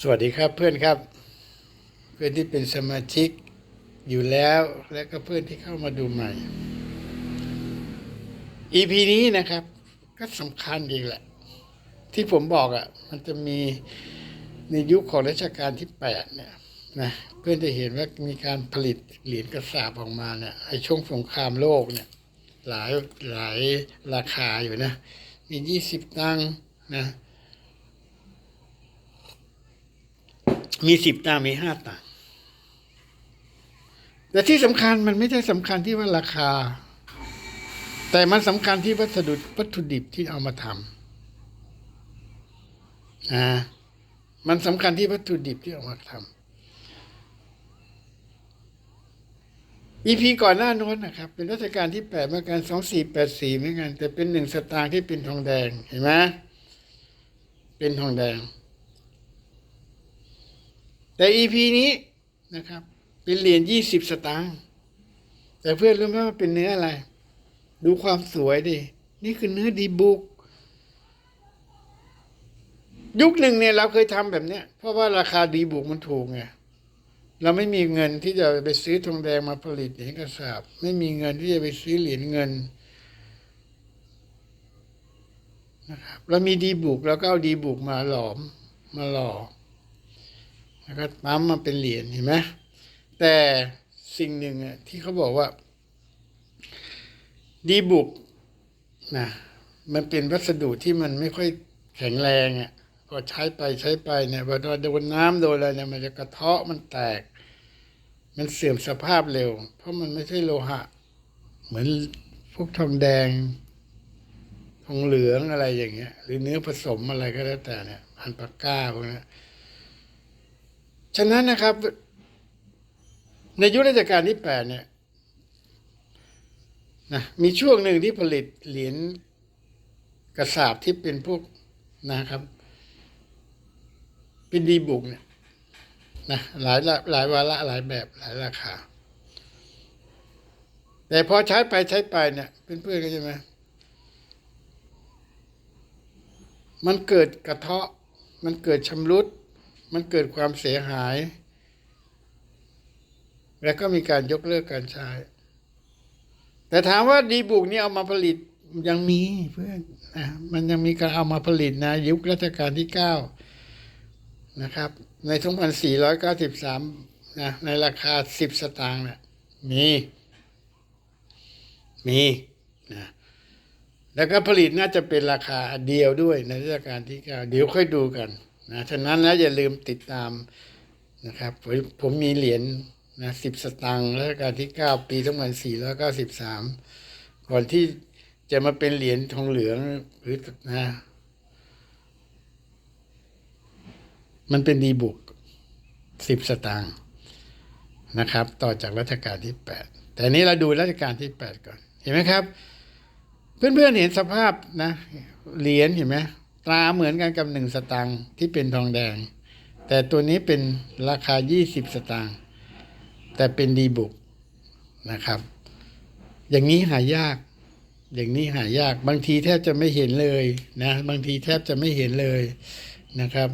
สวัสดีครับเพื่อนครับ เพื่อนที่เป็นสมาชิกอยู่แล้วและก็เพื่อนที่เข้ามาดูใหม่ EP นี้นะครับ ก็สำคัญอีกแหละ ที่ผมบอกอะ่ะ มันจะมีในยุคของรัชกาลที่แปดเนี่ยนะเพื่อนจะเห็นว่ามีการผลิตเหรียญกระสาบออกมาเนี่ยไอช่วงสงครามโลกเนี่ย หลายหลายราคาอยู่นะ มียี่สิบตังค์นะ มีสิบตังค์มีห้าตังแต่ที่สำคัญมันไม่ใช่สำคัญที่ว่าราคา แต่มันสำคัญที่วัสดุวัตถุดิบที่เอามาทำอ่ามันสำคัญที่วัตถุดิบที่เอามาทำ EP ก่อนหน้าโน้นนะครับ เป็นรัชกาลที่แปดเมื่อการสองสี่แปดสี่เหมือนกัน แต่เป็นหนึ่งสตางค์ที่เป็นทองแดงเห็นไหมเป็นทองแดง แต่ EP นี้นะครับ เป็นเหรียญยี่สิบสตางค์แต่เพื่อนรู้ไหมว่าเป็นเนื้ออะไร ดูความสวยดิ นี่คือเนื้อดีบุก ยุคหนึ่งเนี่ยเราเคยทำแบบเนี้ย เพราะว่าราคาดีบุกมันถูกไงเราไม่มีเงินที่จะไปซื้อทองแดงมาผลิตเหรียญกระสาบ ไม่มีเงินที่จะไปซื้อเหรียญเงินนะครับเรามีดีบุกเราก็เอาดีบุกมาหลอมมาหล่อ แล้วก็ปั๊มมาเป็นเหรียญเห็นไหมแต่สิ่งหนึ่งอะที่เขาบอกว่า ดีบุกนะมันเป็นวัสดุที่มันไม่ค่อยแข็งแรงอะพอใช้ไปใช้ไปเนี่ยพอโดนน้ำโดนอะไรเนี่ยมันจะกระเทาะมันแตก มันเสื่อมสภาพเร็ว เพราะมันไม่ใช่โลหะ เหมือนพวกทองแดง ทองเหลืองอะไรอย่างเงี้ย หรือเนื้อผสมอะไรก็แล้วแต่เนี่ยพันปากก้าพวกนี้ ฉะนั้นนะครับ ในยุคราชการที่แปดเนี่ยนะมีช่วงหนึ่งที่ผลิตเหรียญกระสาบที่เป็นพวกนะครับ เป็นดีบุกเนี่ยนะหลายละหลายวาระหลายแบบหลายราคา แต่พอใช้ไปใช้ไปเนี่ยเพื่อนๆก็ใช่ไหมมันเกิดกระเทาะ มันเกิดชำรุด มันเกิดความเสียหาย แล้วก็มีการยกเลิกการใช้ แต่ถามว่าดีบุกนี่เอามาผลิตยังมีเพื่อนนะมันยังมีการเอามาผลิตนะ ยุครัชกาลที่เก้านะครับ ในสองพันสี่ร้อยเก้าสิบสามนะในราคาสิบสตางค์เนี่ยมี มีนะแล้วก็ผลิตน่าจะเป็นราคาเดียวด้วยในรัชกาลที่เก้าเดี๋ยวค่อยดูกัน นะฉะนั้นนะอย่าลืมติดตามนะครับ ผมผมมีเหรียญนะสิบสตางค์รัชกาลที่เก้าปีสองพันสี่ร้อยเก้าสิบสามก่อนที่จะมาเป็นเหรียญทองเหลืองหรือนะ มันเป็นดีบุกสิบสตางค์นะครับ ต่อจากรัชกาลที่แปดแต่นนี้เราดูรัชกาลที่แปดก่อน เห็นไหมครับ เพื่อนๆเห็นสภาพนะเหรียญเห็นไหม ตราเหมือนกันกับหนึ่งสตางค์ที่เป็นทองแดง แต่ตัวนี้เป็นราคายี่สิบสตางค์แต่เป็นดีบุกนะครับ อย่างนี้หายาก อย่างนี้หายากบางทีแทบจะไม่เห็นเลยนะ บางทีแทบจะไม่เห็นเลยนะครับ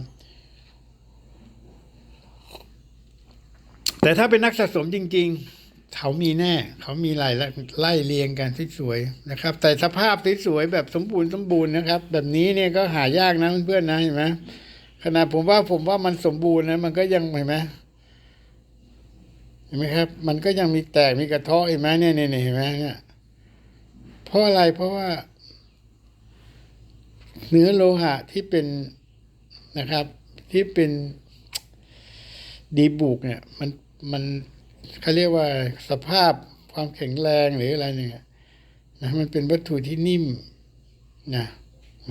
แต่ถ้าเป็นนักสะสมจริง ๆ เขามีแน่ เขามีไล่ไล่เรียงกันที่สวยๆนะครับ แต่สภาพที่สวยแบบสมบูรณ์สมบูรณ์นะครับ แบบนี้เนี่ยก็หายากนะเพื่อนๆนะเห็นไหมขนาดผมว่าผมว่ามันสมบูรณ์นะมันก็ยังเห็นไหมเห็นไหมครับ มันก็ยังมีแตกมีกระเทาะเห็นไหมเนี่ยเนี่ยเห็นไหมเนี่ยเพราะอะไรเพราะว่า เนื้อโลหะที่เป็นนะครับ ที่เป็นดีบุกเนี่ย มันมัน เขาเรียกว่าสภาพความแข็งแรงหรืออะไรเนี่ยนะมันเป็นวัตถุที่นิ่มนะ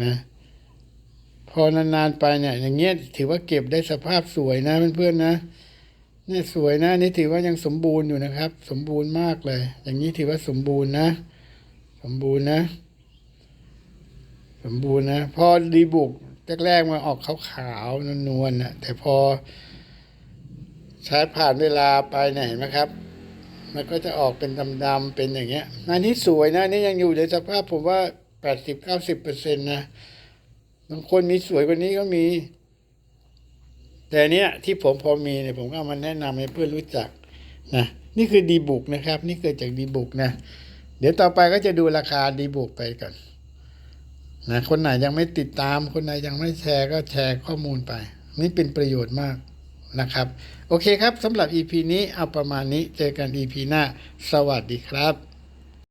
นะพอนานๆไปเนี่ยอย่างเงี้ยถือว่าเก็บได้สภาพสวยนะเพื่อนๆนะเนี่ยสวยนะนี่ถือว่ายังสมบูรณ์อยู่นะครับ สมบูรณ์มากเลย อย่างนี้ถือว่าสมบูรณ์นะ สมบูรณ์นะ สมบูรณ์นะ พอดีบุกแรกๆมาออกขาวๆนวลๆนะแต่พอ ใช้ผ่านเวลาไปเนี่ยเห็นไหมครับ มันก็จะออกเป็นดำๆเป็นอย่างเงี้ยอันนี้สวยนะนนี่ยังอยู่ในสภาพผมว่าแปดสิบเก้าสิบเปอร์เซ็นต์นะบางคนมีสวยกว่านี้ก็มี แต่เนี้ยที่ผมพอมีเนี่ยผมก็ามาแนะนำให้เพื่อนรู้จักนะนี่คือดีบุกนะครับ นี่เกิดจากดีบุกนะ เดี๋ยวต่อไปก็จะดูราคาดีบุกไปก่อนนะคนไหนยังไม่ติดตาม คนไหนยังไม่แชร์ก็แชร์ข้อมูลไป นี่เป็นประโยชน์มาก นะครับ โอเคครับสำหรับ EP นี้เอาประมาณนี้เจอกัน EP หน้า สวัสดีครับ